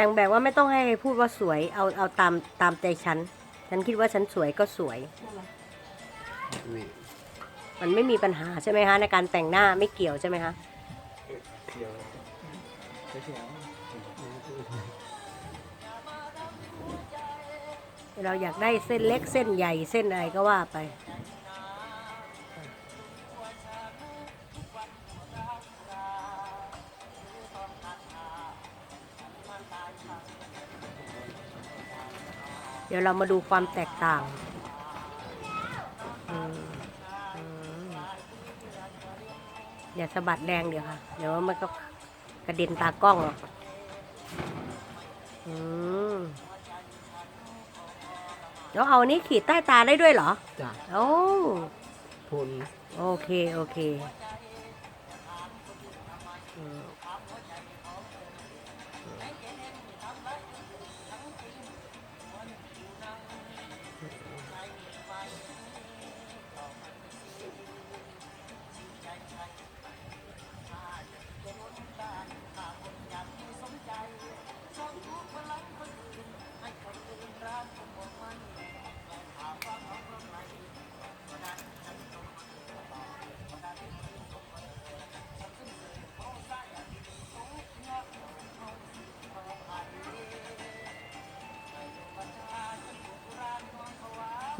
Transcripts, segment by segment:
แต่งแบบว่าไม่ต้องให้พูดว่าสวย เอาเอาตามตามใจฉัน ฉันคิดว่าฉันสวยก็สวย นี่มันไม่มีปัญหาใช่ไหมคะในการแต่งหน้าไม่เกี่ยวใช่ไหมคะ เดี๋ยวเดี๋ยวเราอยากได้เส้นเล็กเส้นใหญ่เส้นอะไรก็ว่าไป เดี๋ยวเรามาดูความแตกต่างอืมอืมอย่าสะบัดแรงเดี๋ยวค่ะ เดี๋ยวมันก็กระเด็นตากล้องหรอกอืมแล้วเอาอันนี้ขีดใต้ตาได้ด้วยเหรอ จ้ะโอ้พ่นโอเคโอเค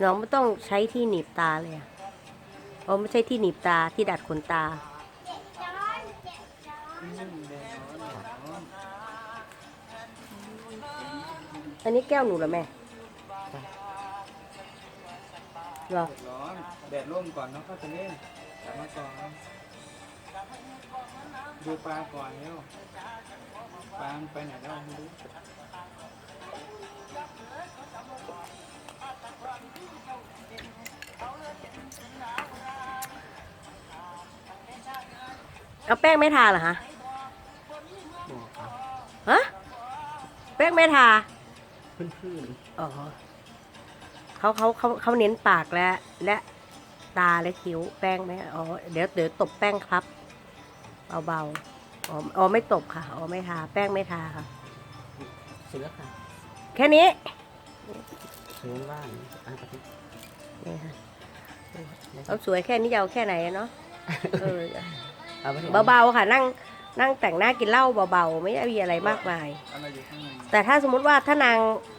น้องไม่ต้องใช้ที่หนีบตาเลยอะเพราะไม่ใช่ที่หนีบตาที่ดัดขนตา อันนี้แก้วหนูเหรอแม่เหรอร้อนแดดร่มก่อนแล้วก็จะเล่นกลับมาก่อนดูปลาก่อนเร็วปลาไปไหนแล้วไม่รู้ เอาแป้งไม่ทาเหรอฮะบอกครับฮะแป้งไม่ทาพื้นอ๋อเขาเขาเขาเขาเน้นปากและ และตาและคิ้วแป้งไหมอ๋อเดี๋ยวเดี๋ยวตบแป้งครับเบาๆอ๋ออ๋อไม่ตบค่ะอ๋อไม่ทา แป้งไม่ทาค่ะๆเสือค่ะแค่นี้เสือบ้านอาปฏินี่ค่ะเขาสวยแค่นี้จะเอาแค่ไหนอะเนาะเออ เอาไปที่เบาๆค่ะ นั่งนั่งแต่งหน้ากินเหล้าเบาๆ ไม่ได้มีอะไรมากมาย อะไรอยู่ข้างในแต่ถ้าสมมุติว่าถ้านาง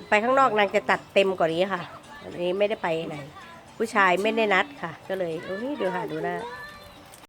ไปข้างนอกนางจะจัดเต็มกว่านี้ค่ะ อันนี้ไม่ได้ไปไหน ผู้ชายไม่ได้นัดค่ะ ก็เลยโอ้ยดูค่ะดูหน้า